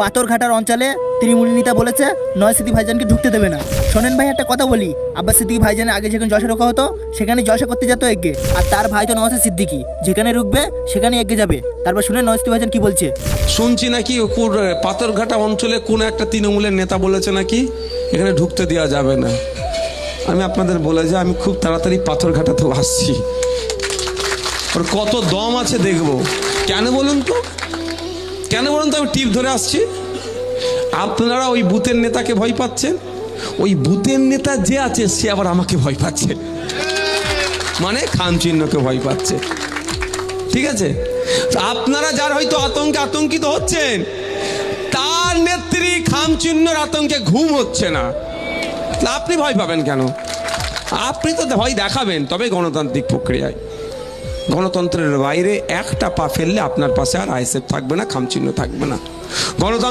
পাথরঘাটার অঞ্চলে তৃণমূল নেতা বলেছে, নয় সিদ্দিক ভাইজানকে ঢুকতে দেবে না। শোনেন ভাই, একটা কথা বলি। আব্বাস সিদ্দিক ভাইজানের আগে যেখানে জলসা রোকা হতো, সেখানে জলসা করতে যেত এগিয়ে। আর তার ভাই তো নওয়াজ সিদ্দিকি। যেখানে রুকবে সেখানে এগিয়ে যাবে। তারপর শুনে নয় সিদ্দিক ভাইজান কি বলছে? শুনছি নাকি পাথরঘাটা অঞ্চলে কোন একটা তৃণমূলের নেতা বলেছে নাকি? এখানে ঢুকতে দেওয়া যাবে না। আমি আপনাদের বলে যে আমি খুব তাড়াতাড়ি পাথরঘাটাতেও আসছি। ওর কত দম আছে দেখব। কেন বলুন তো? কেন বলুন তো, আমি টিপ ধরে আসছি। আপনারা ওই বুথের নেতাকে ভয় পাচ্ছেন? ওই বুথের নেতা যে আছে, সে আবার আমাকে ভয় পাচ্ছে। মানে খাম চিহ্নকে ভয় পাচ্ছে। ঠিক আছে? আপনারা যার হয়তো আতঙ্কে আতঙ্কিত হচ্ছেন, তার নেত্রী খামচিহ্নর আতঙ্কে ঘুম হচ্ছে না। আপনি ভয় পাবেন কেন? আপনি তো ভয় দেখাবেন, তবে গণতান্ত্রিক প্রক্রিয়ায়। গণতন্ত্রের বাইরে একটা পা ফেললে আপনার পাশে আর আইসেফ থাকবে না, খামচিহ্ন থাকবে না। গণতন্ত্র